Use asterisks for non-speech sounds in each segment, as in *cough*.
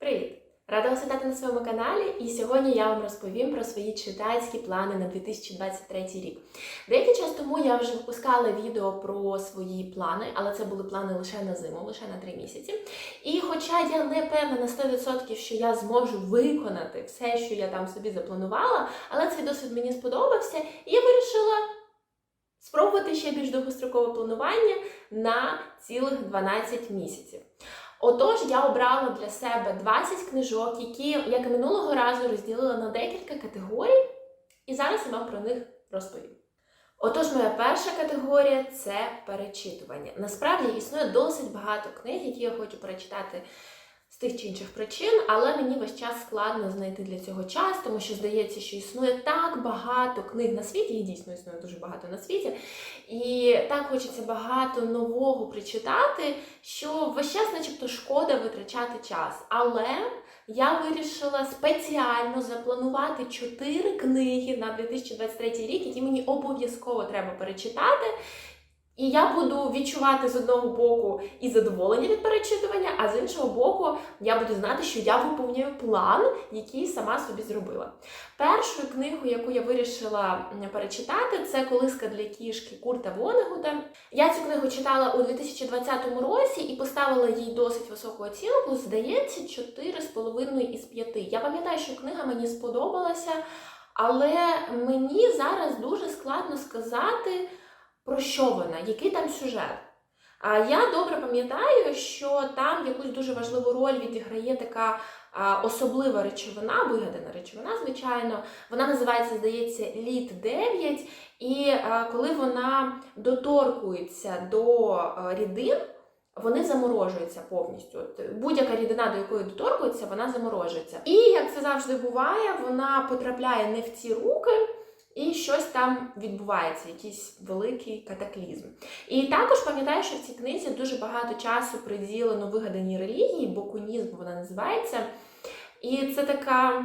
Привіт! Рада вас вітати на своєму каналі, і сьогодні я вам розповім про свої читацькі плани на 2023 рік. Деякий час тому я вже випускала відео про свої плани, але це були плани лише на зиму, лише на 3 місяці. І хоча я не певна на 100%, що я зможу виконати все, що я там собі запланувала, але цей досвід мені сподобався, і я вирішила спробувати ще більш довгострокове планування на цілих 12 місяців. Отож, я обрала для себе 20 книжок, які, як і минулого разу, розділила на декілька категорій, і зараз я вам про них розповім. Отож, моя перша категорія це перечитування. Насправді існує досить багато книг, які я хочу перечитати з тих чи інших причин, але мені весь час складно знайти для цього час, тому що здається, що існує так багато книг на світі, і дійсно існує дуже багато на світі. І так хочеться багато нового прочитати, що весь час, начебто, шкода витрачати час. Але я вирішила спеціально запланувати чотири книги на 2023 рік, які мені обов'язково треба перечитати. І я буду відчувати з одного боку і задоволення від перечитування, а з іншого боку, я буду знати, що я виповнюю план, який сама собі зробила. Першою книгою, яку я вирішила перечитати, це Колиска для кішки Курта Вонегута. Я цю книгу читала у 2020 році і поставила їй досить високу оцінку. Здається, 4,5 із 5. Я пам'ятаю, що книга мені сподобалася, але мені зараз дуже складно сказати про що вона, який там сюжет. А я добре пам'ятаю, що там якусь дуже важливу роль відіграє така особлива речовина, вигадана речовина, звичайно. Вона називається, здається, літ 9. І коли вона доторкується до рідин, вони заморожуються повністю. Будь-яка рідина, до якої доторкується, вона заморожується. І як це завжди буває, вона потрапляє не в ці руки. І щось там відбувається, якийсь великий катаклізм. І також пам'ятаю, що в цій книзі дуже багато часу приділено вигаданій релігії, бокунізм вона називається. І це така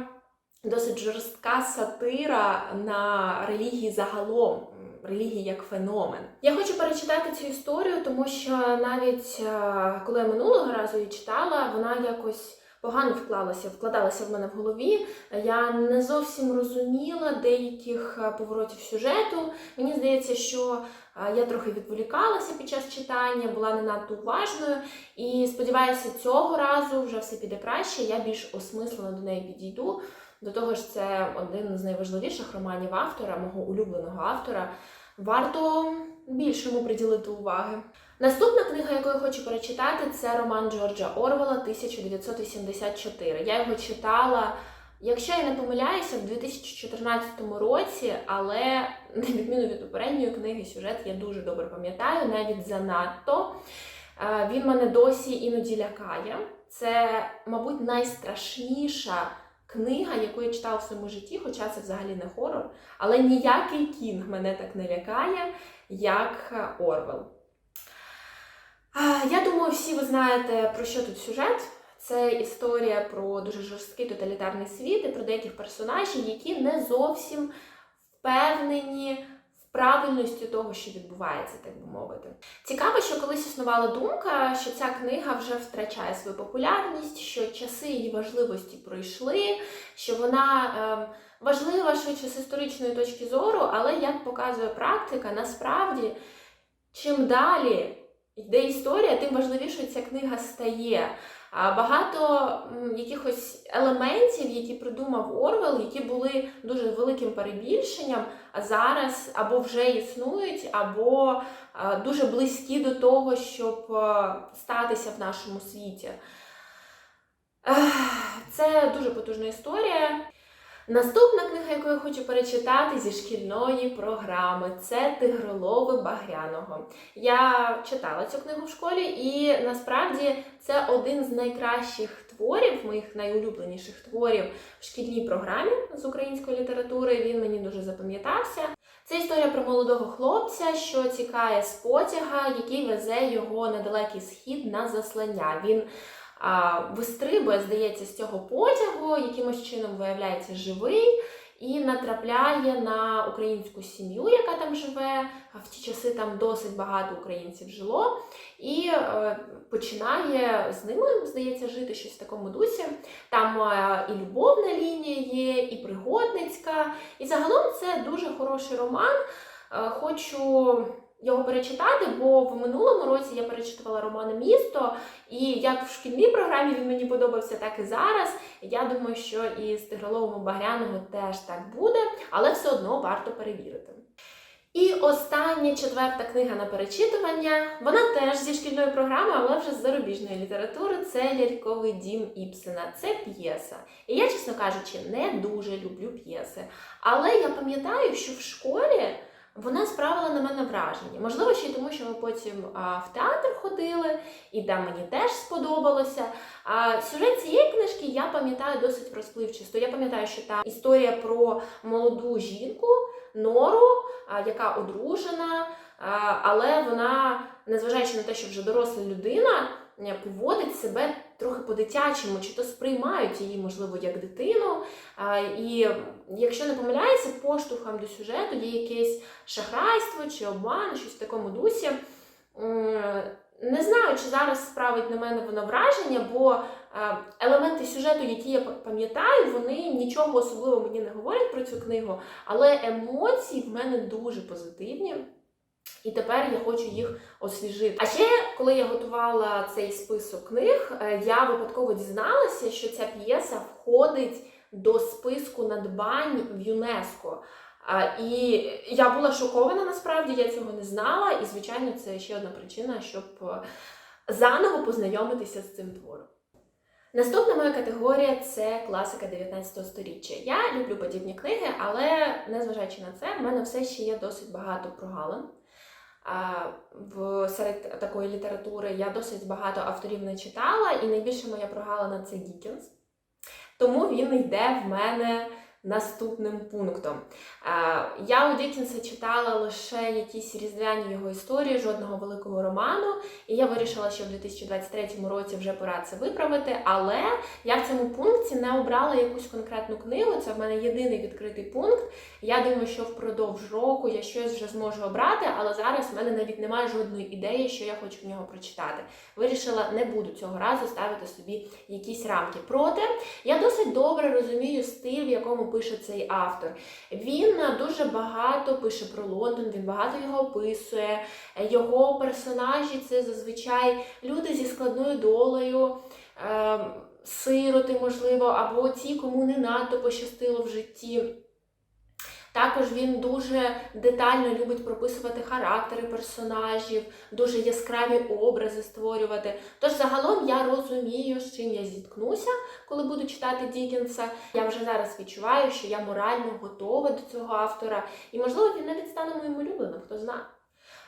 досить жорстка сатира на релігії загалом, релігії як феномен. Я хочу перечитати цю історію, тому що навіть е, коли я минулого разу її читала, вона якось погано вклалася, вкладалася в мене в голові. Я не зовсім розуміла деяких е, поворотів сюжету. Мені здається, що е, я трохи відволікалася під час читання, була не надто уважною. І сподіваюся, цього разу вже все піде краще. Я більш осмислено до неї підійду. До того ж, це один з найважливіших романів автора, мого улюбленого автора. Варто більше йому приділити уваги. Наступна книга, яку я хочу перечитати, це роман Джорджа Орвела 1984. Я його читала, якщо я не помиляюся, в 2014 році, але на відміну від попередньої книги, сюжет я дуже добре пам'ятаю, навіть занадто. Е, Він мене досі іноді лякає. Це, мабуть, найстрашніша книга, яку я читала в своєму житті, хоча це взагалі не хорор. Але ніякий кінг мене так не лякає, як Орвел. Я думаю, всі ви знаєте, про що тут сюжет. Це історія про дуже жорсткий тоталітарний світ і про деяких персонажів, які не зовсім впевнені в правильності того, що відбувається, так би мовити. Цікаво, що колись існувала думка, що ця книга вже втрачає свою популярність, що часи її важливості пройшли, що вона е, важлива швидше з історичної точки зору, але як показує практика, насправді чим далі йде історія, тим важливішою ця книга стає. Багато якихось елементів, які придумав Орвел, які були дуже великим перебільшенням, а зараз або вже існують, або дуже близькі до того, щоб статися в нашому світі. Це дуже потужна історія. Наступна книга, яку я хочу перечитати зі шкільної програми, це Тигролови Багряного. Я читала цю книгу в школі, і насправді це один з найкращих творів, моїх найулюбленіших творів в шкільній програмі з української літератури. Він мені дуже запам'ятався. Це історія про молодого хлопця, що тікає з потяга, який везе його на далекий схід на заслання. Він вистрибує, здається, з цього потягу, якимось чином виявляється живий і натрапляє на українську сім'ю, яка там живе. В ті часи там досить багато українців жило, і е, починає з ними, здається, жити щось в такому дусі. Там е, і любовна лінія є, і пригодницька. І загалом це дуже хороший роман. Е, Хочу його перечитати, бо в минулому році я перечитувала романи Місто, і як в шкільній програмі він мені подобався, так і зараз. Я думаю, що і з Тигроловим Багряного теж так буде, але все одно варто перевірити. І остання четверта книга на перечитування. Вона теж зі шкільної програми, але вже з зарубіжної літератури. Це ляльковий дім Іпсена. Це п'єса. І я, чесно кажучи, не дуже люблю п'єси. Але я пам'ятаю, що в школі вона справила на мене враження. Можливо, ще й тому, що ми потім а, в театр ходили, і там мені теж сподобалося. А сюжет цієї книжки я пам'ятаю досить розпливчасто. Я пам'ятаю, що там історія про молоду жінку, нору, а, яка одружена, а, але вона, незважаючи на те, що вже доросла людина, поводить себе трохи по-дитячому, чи то сприймають її, можливо, як дитину. І якщо не помиляюся, поштовхом до сюжету є якесь шахрайство чи обман, щось в такому дусі. Не знаю, чи зараз справить на мене воно враження, бо елементи сюжету, які я пам'ятаю, вони нічого особливого мені не говорять про цю книгу, але емоції в мене дуже позитивні. І тепер я хочу їх освіжити. А ще, коли я готувала цей список книг, е, я випадково дізналася, що ця п'єса входить до списку надбань в ЮНЕСКО. І я була шокована насправді, я цього не знала. І, звичайно, це ще одна причина, щоб е, заново познайомитися з цим твором. Наступна моя категорія це класика 19 століття. Я люблю подібні книги, але незважаючи на це, в мене все ще є досить багато прогалин. В серед такої літератури я досить багато авторів не читала, і найбільше моя прогалина це Дікінс. Тому він йде в мене наступним пунктом. Я у Дікінса читала лише якісь різдвяні його історії, жодного великого роману. І я вирішила, що в 2023 році вже пора це виправити. Але я в цьому пункті не обрала якусь конкретну книгу. Це в мене єдиний відкритий пункт. Я думаю, що впродовж року я щось вже зможу обрати, але зараз в мене навіть немає жодної ідеї, що я хочу в нього прочитати. Вирішила, не буду цього разу ставити собі якісь рамки. Проте я досить добре розумію стиль, в якому пише цей автор. Він дуже багато пише про Лондон, він багато його описує. Його персонажі це зазвичай люди зі складною долею. Е, Сироти, можливо, або ті, кому не надто пощастило в житті. Також він дуже детально любить прописувати характери персонажів, дуже яскраві образи створювати. Тож загалом я розумію, з чим я зіткнуся, коли буду читати Дікенса. Я вже зараз відчуваю, що я морально готова до цього автора, і, можливо, він навіть стане моїм улюбленим, хто знає.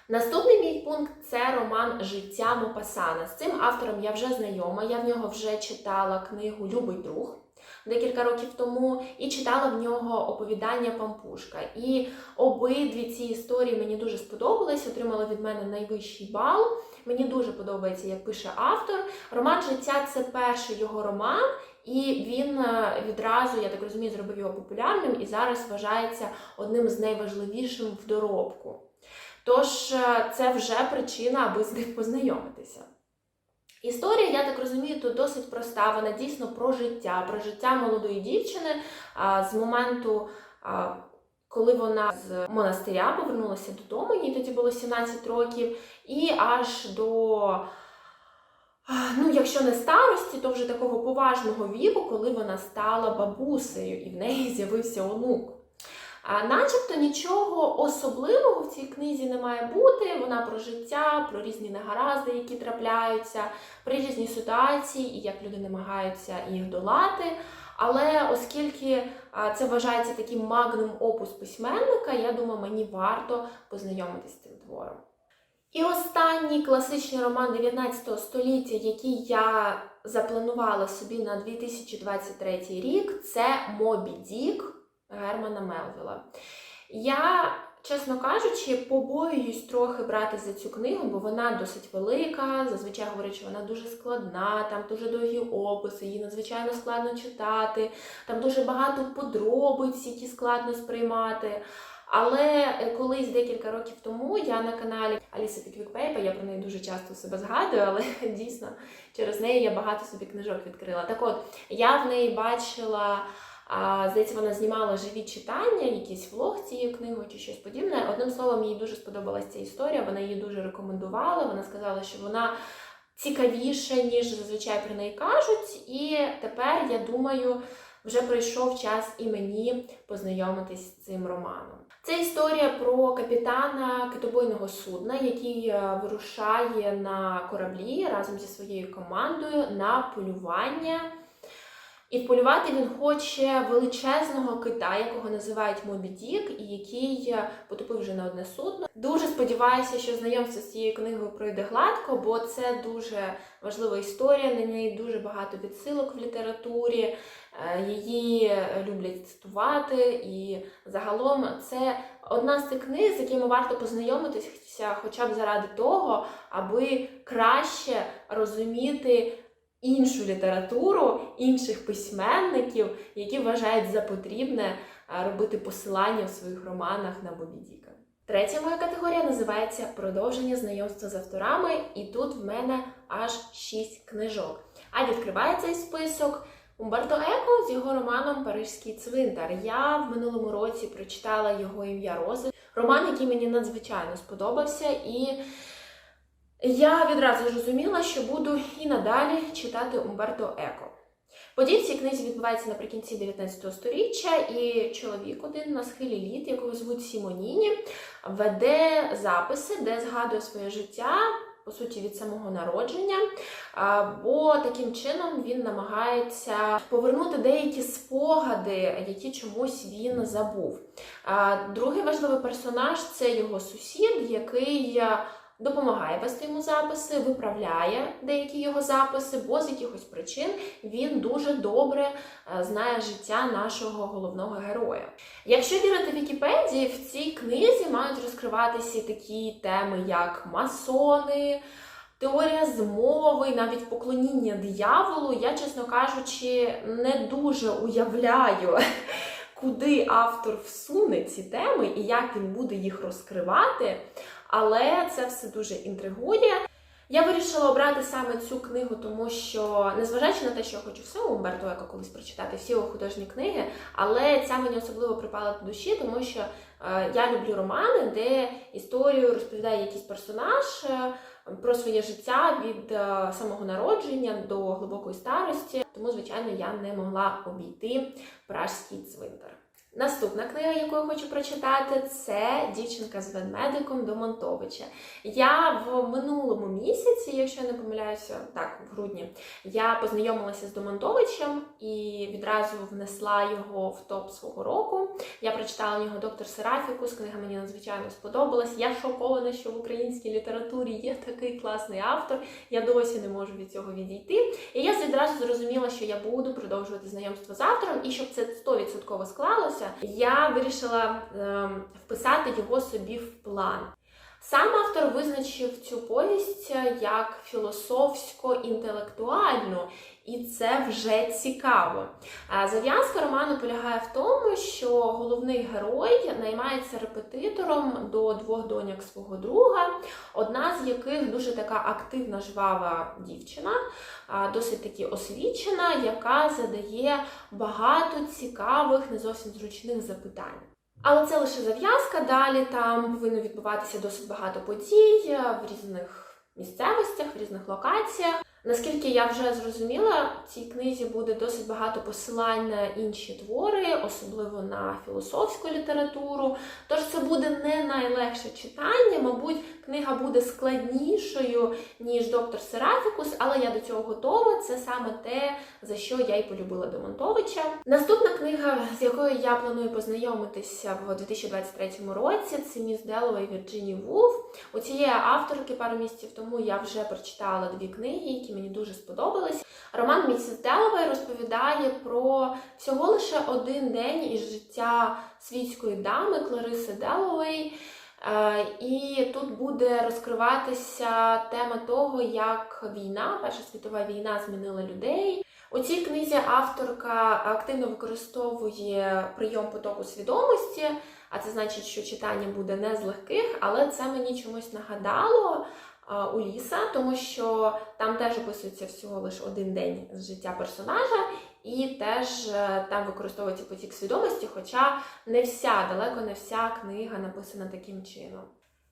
Наступний мій пункт це роман Життя Мопасана. З цим автором я вже знайома, я в нього вже читала книгу Любий друг декілька років тому і читала в нього оповідання Пампушка. І обидві ці історії мені дуже сподобались, отримали від мене найвищий бал. Мені дуже подобається, як пише автор. Роман Життя це перший його роман. І він е, відразу, я так розумію, зробив його популярним і зараз вважається одним з найважливішим в доробку. Тож е, це вже причина, аби з ним познайомитися. Історія, я так розумію, тут досить проста. Вона дійсно про життя, про життя молодої дівчини з моменту, коли вона з монастиря повернулася додому, їй тоді було 17 років, і аж до, ну, якщо не старості, то вже такого поважного віку, коли вона стала бабусею, і в неї з'явився онук. Начебто нічого особливого в цій книзі не має бути. Вона про життя, про різні негаразди, які трапляються, про різні ситуації і як люди намагаються їх долати. Але оскільки це вважається таким магнум опус письменника, я думаю, мені варто познайомитися з цим твором. І останній класичний роман 19 століття, який я запланувала собі на 2023 рік, це Мобі Дік. Германа Мелвіла. Я, чесно кажучи, побоююсь трохи брати за цю книгу, бо вона досить велика. Зазвичай говорять, що вона дуже складна, там дуже довгі описи, її надзвичайно складно читати, там дуже багато подробиць, які складно сприймати. Але колись декілька років тому я на каналі Аліса Піквікпейпа. Я про неї дуже часто себе згадую, але *laughs* дійсно через неї я багато собі книжок відкрила. Так от, я в неї бачила. А, здається, вона знімала живі читання, якийсь влог цією книгою чи щось подібне. Одним словом, їй дуже сподобалася ця історія. Вона її дуже рекомендувала. Вона сказала, що вона цікавіша, ніж зазвичай про неї кажуть. І тепер я думаю, вже прийшов час і мені познайомитись з цим романом. Це історія про капітана китобойного судна, який е, вирушає на кораблі разом зі своєю командою на полювання. І вполювати він хоче величезного кита, якого називають Мобі Дік, і який е, потопив вже на одне судно. Дуже сподіваюся, що знайомство з цією книгою пройде гладко, бо це дуже важлива історія. На неї дуже багато відсилок в літературі. е, Її люблять цитувати, і загалом це одна з тих книг, з якими варто познайомитися, хоча б заради того, аби краще розуміти іншу літературу інших письменників, які вважають за потрібне робити посилання в своїх романах на Бобі Діка. Третя моя категорія називається продовження знайомства з авторами, і тут в мене аж шість книжок. А відкриває цей список Умберто Еко з його романом Парижський цвинтар. Я в минулому році прочитала його ім'я Рози. Роман, який мені надзвичайно сподобався, і я відразу зрозуміла, що буду і надалі читати Умберто Еко. Події в цій книзі відбуваються наприкінці 19 століття, і чоловік один на схилі літ, якого звуть Сімоніні, веде записи, де згадує своє життя, по суті, від самого народження. Бо таким чином він намагається повернути деякі спогади, які чомусь він забув. Другий важливий персонаж це його сусід, який допомагає вести йому записи, виправляє деякі його записи, бо з якихось причин він дуже добре е, знає життя нашого головного героя. Якщо вірити Вікіпедії, в цій книзі мають розкриватися такі теми, як масони. Теорія змови, навіть поклоніння дияволу, я, чесно кажучи, не дуже уявляю, *laughs* куди автор всуне ці теми і як він буде їх розкривати. Але це все дуже інтригує. Я вирішила обрати саме цю книгу, тому що, незважаючи на те, що я хочу все Умберто Еко колись прочитати, всі його художні книги, але ця мені особливо припала до душі, тому що е, я люблю романи, де історію розповідає якийсь персонаж е, про своє життя від е, самого народження до глибокої старості. Тому, звичайно, я не могла обійти пражський цвинтар. Наступна книга, яку я хочу прочитати, це дівчинка з ведмедиком Домонтовича. Я в минулому місяці, якщо я не помиляюся, так, в грудні, я познайомилася з Домонтовичем і відразу внесла його в топ свого року. Я прочитала його доктор Серафікус, книга мені надзвичайно сподобалась. Я шокована, що в українській літературі є такий класний автор. Я досі не можу від цього відійти. І я відразу зрозуміла, що я буду продовжувати знайомство з автором, і щоб це 100% склалося, я вирішила ем, вписати його собі в план. Сам автор визначив цю повість як філософсько-інтелектуальну, і це вже цікаво. Зав'язка роману полягає в тому, що головний герой наймається репетитором до двох доньок свого друга, одна з яких дуже така активна, жвава дівчина, досить таки освічена, яка задає багато цікавих, не зовсім зручних запитань. Але це лише зав'язка. Далі там повинно відбуватися досить багато подій е, в різних місцевостях, в різних локаціях. Наскільки я вже зрозуміла, в цій книзі буде досить багато посилань на інші твори, особливо на філософську літературу. Тож це буде не найлегше читання, мабуть, книга буде складнішою, ніж доктор Серафікус, але я до цього готова. Це саме те, за що я й полюбила Демонтовича. Наступна книга, з якою я планую познайомитися в 2023 році, це Міс Деловей Вірджині Вулф. У цієї авторки пару місяців тому я вже прочитала дві книги, які мені дуже сподобались. Роман Місіс Деловей розповідає про всього лише один день із життя світської дами Клариси Деловей. І тут буде розкриватися тема того, як війна, Перша світова війна змінила людей. У цій книзі авторка активно використовує прийом потоку свідомості, а це значить, що читання буде не з легких, але це мені чомусь нагадало а, Ліса, тому що там теж описується всього лише один день з життя персонажа, і теж е, там використовується потік свідомості, хоча не вся, далеко не вся книга написана таким чином.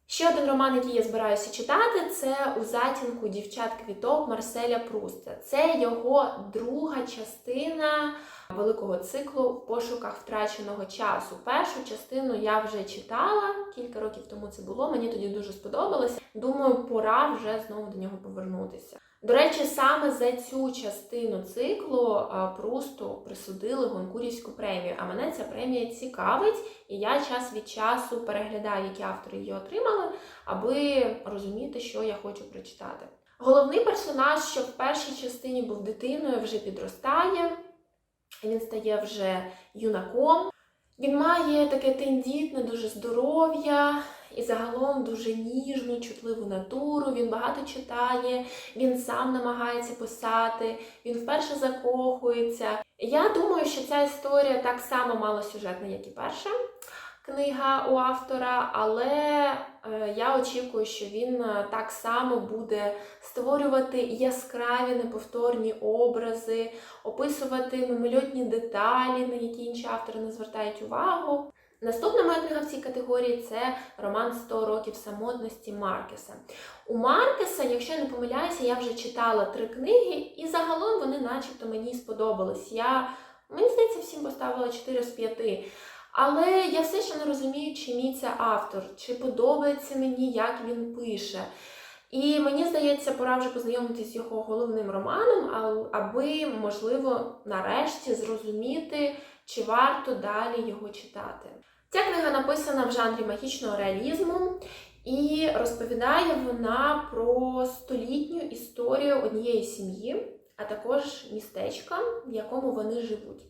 Ще один роман, який я збираюся читати, це у затінку дівчат квіток Марселя Пруста. Це його друга частина великого циклу в пошуках втраченого часу. Першу частину я вже читала кілька років тому це було. Мені тоді дуже сподобалося. Думаю, пора вже знову до нього повернутися. До речі, саме за цю частину циклу а, Прусту присудили Гонкурівську премію. А мене ця премія цікавить, і я час від часу переглядаю, які автори її отримали, аби розуміти, що я хочу прочитати. Головний персонаж, що в першій частині був дитиною, вже підростає. Він стає вже юнаком. Він має таке тендітне, дуже здоров'я і загалом дуже ніжну, чутливу натуру. Він багато читає, він сам намагається писати, він вперше закохується. Я думаю, що ця історія так само малосюжетна, як і перша книга у автора, але е, я очікую, що він е, так само буде створювати яскраві неповторні образи, описувати мимольотні деталі, на які інші автори не звертають увагу. Наступна моя книга в цій категорії це роман «100 років самотності Маркеса. У Маркеса, якщо я не помиляюся, я вже читала три книги, і загалом вони начебто мені сподобались. Я, мені здається, всім поставила 4 з 5. Але я все ще не розумію, чи мій це автор, чи подобається мені, як він пише. І мені здається, пора вже познайомитися з його головним романом, аби, можливо, нарешті зрозуміти, чи варто далі його читати. Ця книга написана в жанрі магічного реалізму, і розповідає вона про столітню історію однієї сім'ї, а також містечка, в якому вони живуть.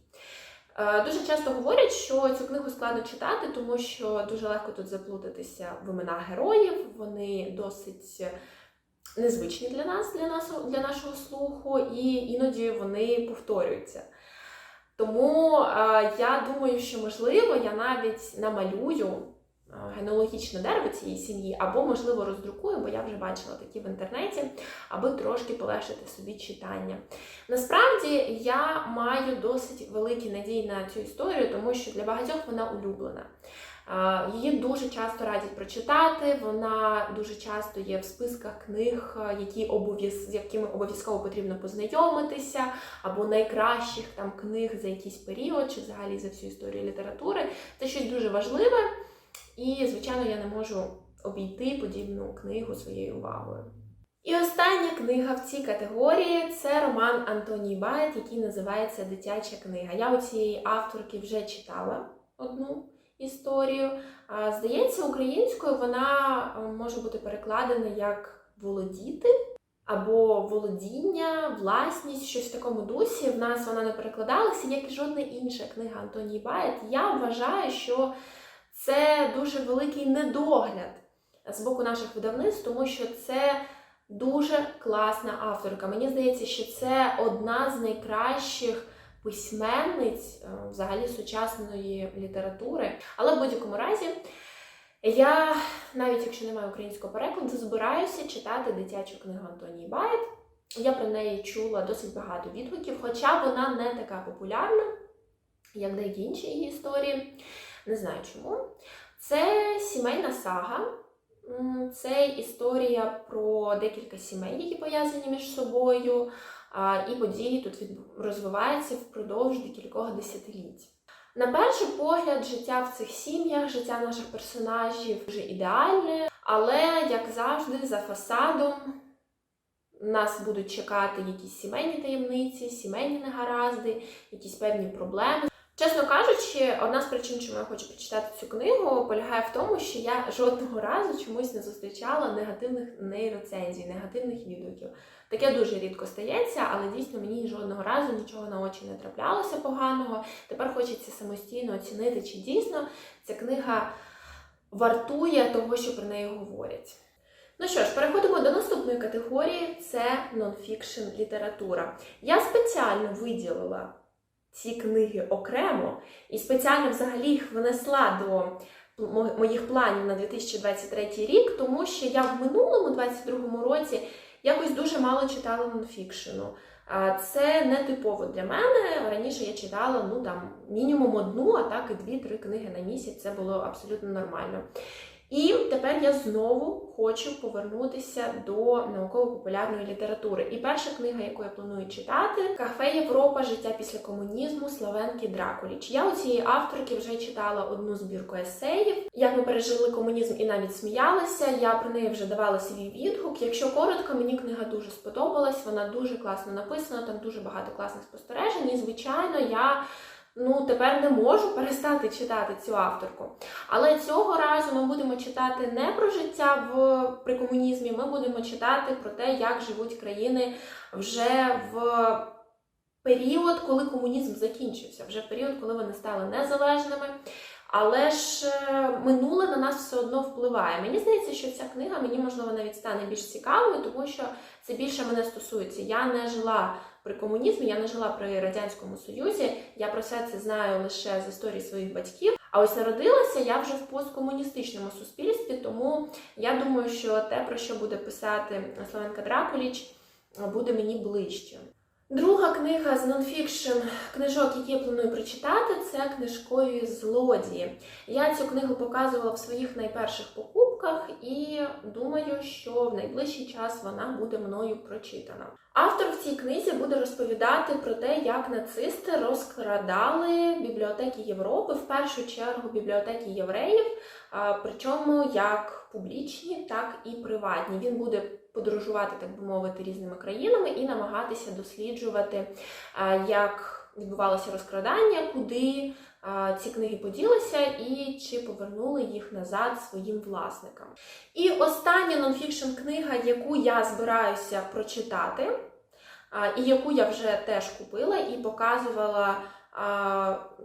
Е, Дуже часто говорять, що цю книгу складно читати, тому що дуже легко тут заплутатися в іменах героїв. Вони досить незвичні для нас, для нашого, для нашого слуху, і іноді вони повторюються. Тому е, я думаю, що можливо я навіть намалюю е, генеалогічне дерево цієї сім'ї, або, можливо, роздрукую, бо я вже бачила такі в інтернеті, аби трошки полегшити собі читання. Насправді я маю досить великі надії на цю історію, тому що для багатьох вона улюблена. Її дуже часто радять прочитати. Вона дуже часто є в списках книг, які обов'яз... з якими обов'язково потрібно познайомитися, або найкращих там книг за якийсь період, чи взагалі за всю історію літератури. Це щось дуже важливе, і, звичайно, я не можу обійти подібну книгу своєю увагою. І остання книга в цій категорії це роман Антонії Байт, який називається Дитяча книга. Я у цієї авторки вже читала одну історію. Здається, українською вона е, може бути перекладена як володіти або володіння, власність, щось в такому дусі. В нас вона не перекладалася, як і жодна інша книга Антонії Байт. Я вважаю, що це дуже великий недогляд з боку наших видавництв, тому що це дуже класна авторка. Мені здається, що це одна з найкращих письменниць е, взагалі сучасної літератури. Але в будь-якому разі я, навіть якщо немає українського перекладу, збираюся читати дитячу книгу Антонії Байт. Я про неї чула досить багато відгуків, хоча вона не така популярна, як деякі інші її історії. Не знаю чому. Це сімейна сага. Це історія про декілька сімей, які пов'язані між собою, і події тут розвиваються впродовж декількох десятиліть. На перший погляд, життя в цих сім'ях, життя наших персонажів дуже ідеальне, але, як завжди, за фасадом нас будуть чекати якісь сімейні таємниці, сімейні негаразди, якісь певні проблеми. Чесно кажучи, одна з причин, чому я хочу прочитати цю книгу, полягає в тому, що я жодного разу чомусь не зустрічала негативних нейроцензій, негативних відгуків. Таке дуже рідко стається, але дійсно мені жодного разу нічого на очі не траплялося поганого. Тепер хочеться самостійно оцінити, чи дійсно ця книга вартує того, що про неї говорять. Ну що ж, переходимо до наступної категорії це нонфікшн література. Я спеціально виділила ці книги окремо і спеціально взагалі їх внесла до моїх планів на 2023 рік, тому що я в минулому 22 році якось дуже мало читала нонфікшену. Це не типово для мене. Раніше я читала ну там мінімум одну, а так і дві-три книги на місяць. Це було абсолютно нормально. І тепер я знову хочу повернутися до науково-популярної літератури. І перша книга, яку я планую читати, Кафе Європа, життя після комунізму Славенки Дракуліч. Я у цієї авторки вже читала одну збірку есеїв, як ми пережили комунізм і навіть сміялися. Я про неї вже давала свій відгук. Якщо коротко, мені книга дуже сподобалась. Вона дуже класно написана, там дуже багато класних спостережень. І звичайно, я. Ну, тепер не можу перестати читати цю авторку. Але цього разу ми будемо читати не про життя в при комунізмі, ми будемо читати про те, як живуть країни вже в період, коли комунізм закінчився, вже в період, коли вони стали незалежними. Але ж е, минуле на нас все одно впливає. Мені здається, що ця книга мені можливо навіть стане більш цікавою, тому що це більше мене стосується. Я не жила при комунізмі, я не жила при радянському союзі. Я про все це знаю лише з історії своїх батьків. А ось народилася я вже в посткомуністичному суспільстві, тому я думаю, що те, про що буде писати Славенка Дракуліч, буде мені ближче. Друга книга з нонфікшн книжок, які я планую прочитати, це книжкові злодії. Я цю книгу показувала в своїх найперших покупках і думаю, що в найближчий час вона буде мною прочитана. Автор в цій книзі буде розповідати про те, як нацисти розкрадали бібліотеки Європи, в першу чергу бібліотеки євреїв, причому як публічні, так і приватні. Він буде подорожувати, так би мовити, різними країнами і намагатися досліджувати, як відбувалося розкрадання, куди ці книги поділися і чи повернули їх назад своїм власникам. І остання нонфікшн книга, яку я збираюся прочитати, і яку я вже теж купила і показувала.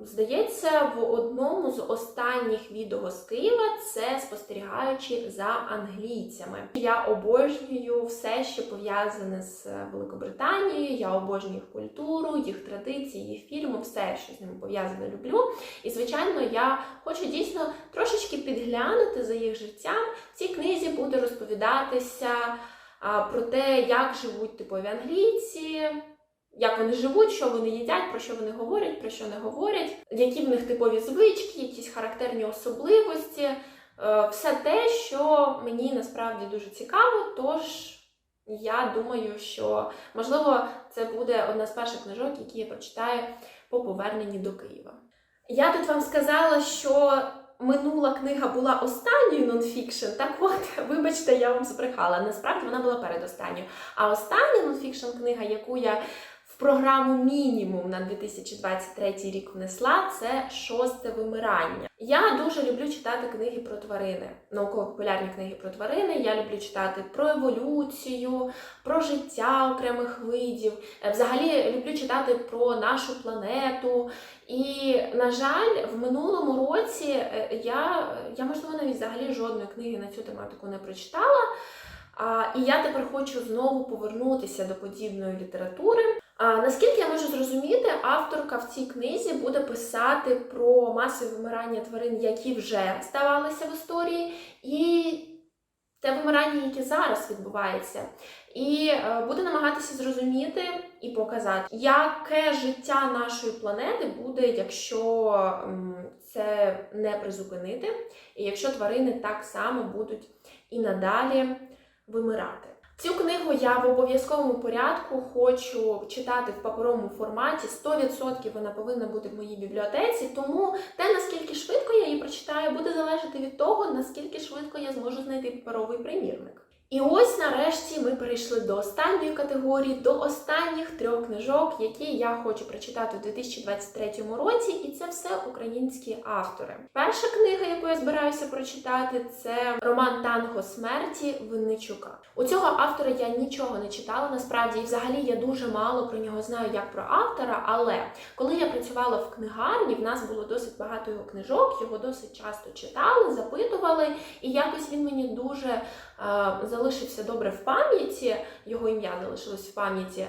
Здається, в одному з останніх відео з Києва це спостерігаючи за англійцями. Я обожнюю все, що пов'язане з Великобританією. Я обожнюю їх культуру, їх традиції, їх фільми, все, що з ними пов'язане, люблю. І звичайно, я хочу дійсно трошечки підглянути за їх життям. В цій книзі буде розповідатися про те, як живуть типові англійці як вони живуть, що вони їдять, про що вони говорять, про що не говорять, які в них типові звички, якісь характерні особливості, Е, все те, що мені насправді дуже цікаво. Тож я думаю, що можливо це буде одна з перших книжок, які я прочитаю по поверненні до Києва. Я тут вам сказала, що минула книга була останньою нонфікшн. Так от, *laughs* вибачте, я вам збрехала. Насправді вона була передостанньою. А остання нонфікшн книга, яку я програму мінімум на 2023 рік внесла, це шосте вимирання. Я дуже люблю читати книги про тварини, науково-популярні книги про тварини. Я люблю читати про еволюцію, про життя окремих видів. Е, Взагалі люблю читати про нашу планету. І, на жаль, в минулому році е, я, я можливо, навіть взагалі жодної книги на цю тематику не прочитала. А, і я тепер хочу знову повернутися до подібної літератури. Наскільки я можу зрозуміти, авторка в цій книзі буде писати про масове вимирання тварин, які вже ставалися в історії, і те вимирання, яке зараз відбувається. І е, буде намагатися зрозуміти і показати, яке життя нашої планети буде, якщо це не призупинити, і якщо тварини так само будуть і надалі вимирати. Цю книгу я в обов'язковому порядку хочу читати в паперовому форматі. 100% вона повинна бути в моїй бібліотеці. Тому те, наскільки швидко я її прочитаю, буде залежати від того, наскільки швидко я зможу знайти паперовий примірник. І ось нарешті ми перейшли до останньої категорії, до останніх трьох книжок, які я хочу прочитати у 2023 році, і це все українські автори. Перша книга, яку я збираюся прочитати, це роман Танго смерті Винничука. У цього автора я нічого не читала насправді, і взагалі я дуже мало про нього знаю як про автора. Але коли я працювала в книгарні, в нас було досить багато його книжок, його досить часто читали, запитували, і якось він мені дуже залишився добре в пам'яті, його ім'я залишилось в пам'яті.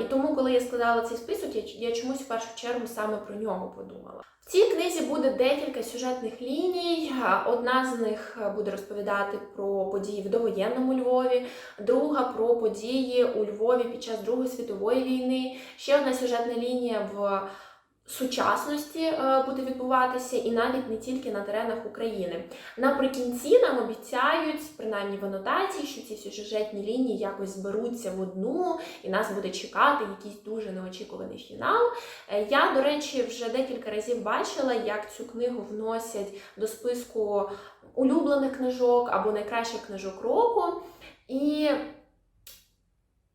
І тому, коли я складала цей список, я, чомусь в першу чергу саме про нього подумала. В цій книзі буде декілька сюжетних ліній. Одна з них буде розповідати про події в довоєнному Львові, друга про події у Львові під час Другої світової війни. Ще одна сюжетна лінія в сучасності е, буде відбуватися, і навіть не тільки на теренах України. Наприкінці нам обіцяють, принаймні в анотації, що ці сюжетні лінії якось зберуться в одну, і нас буде чекати якийсь дуже неочікуваний фінал. Е, Я, до речі, вже декілька разів бачила, як цю книгу вносять до списку улюблених книжок або найкращих книжок року. І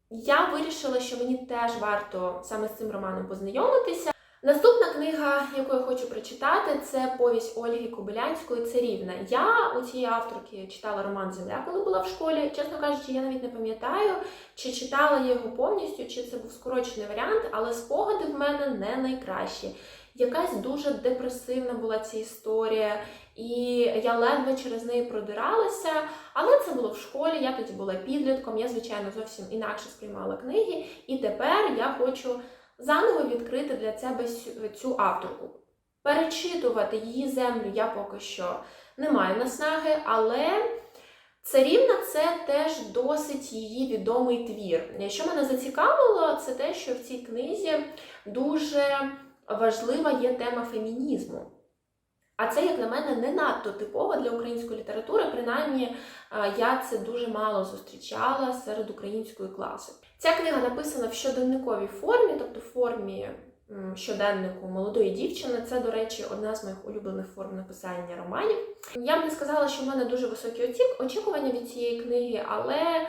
я вирішила, що мені теж варто саме з цим романом познайомитися. Наступна книга, яку я хочу прочитати, це повість Ольги Кобилянської Царівна. Я у цієї авторки читала роман Земля, коли була в школі. Чесно кажучи, я навіть не пам'ятаю, чи читала я його повністю, чи це був скорочений варіант, але спогади в мене не найкращі. Якась дуже депресивна була ця історія, і я ледве через неї продиралася. Але це було в школі, я тоді була підлітком, я, звичайно, зовсім інакше сприймала книги, і тепер я хочу заново відкрити для себе цю авторку. Перечитувати її землю я поки що не маю наснаги, але царівна це теж досить її відомий твір. Що мене зацікавило, це те, що в цій книзі дуже важлива є тема фемінізму. А це, як на мене, не надто типово для української літератури, принаймні я це дуже мало зустрічала серед української класи. Ця книга написана в щоденниковій формі, тобто в формі щоденнику молодої дівчини. Це, до речі, одна з моїх улюблених форм написання романів. Я б не сказала, що в мене дуже високі очікування від цієї книги, але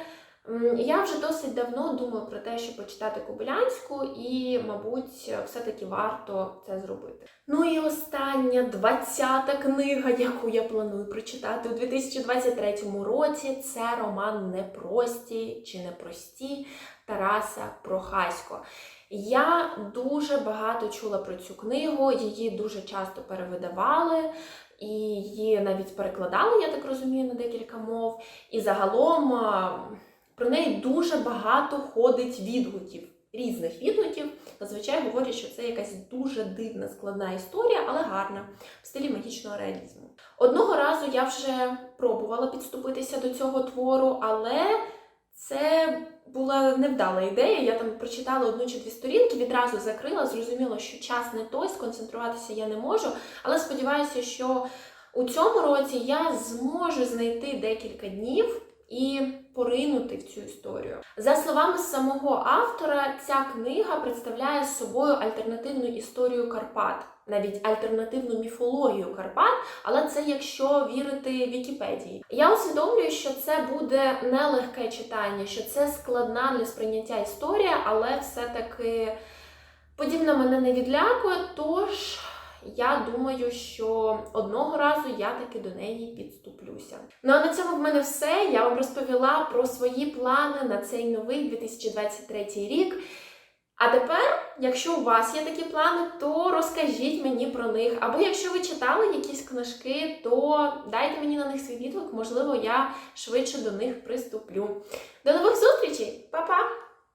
я вже досить давно думаю про те, щоб почитати Кобилянську, і, мабуть, все-таки варто це зробити. Ну і остання двадцята книга, яку я планую прочитати у 2023 році, це роман Непрості чи непрості Тараса Прохасько. Я дуже багато чула про цю книгу, її дуже часто перевидавали, і її навіть перекладали, я так розумію, на декілька мов. І загалом про неї дуже багато ходить відгуків, різних відгуків. Зазвичай говорять, що це якась дуже дивна складна історія, але гарна, в стилі магічного реалізму. Одного разу я вже пробувала підступитися до цього твору, але це була невдала ідея. Я там прочитала одну чи дві сторінки, відразу закрила, зрозуміла, що час не той, сконцентруватися я не можу. Але сподіваюся, що у цьому році я зможу знайти декілька днів і поринути в цю історію. За словами самого автора, ця книга представляє собою альтернативну історію Карпат, навіть альтернативну міфологію Карпат, але це якщо вірити Вікіпедії. Я усвідомлюю, що це буде нелегке читання, що це складна для сприйняття історія, але все-таки подібна мене не відлякує, тож. Я думаю, що одного разу я таки до неї підступлюся. Ну а на цьому в мене все. Я вам розповіла про свої плани на цей новий 2023 рік. А тепер, якщо у вас є такі плани, то розкажіть мені про них. Або якщо ви читали якісь книжки, то дайте мені на них свій відгук, можливо, я швидше до них приступлю. До нових зустрічей, Па-па!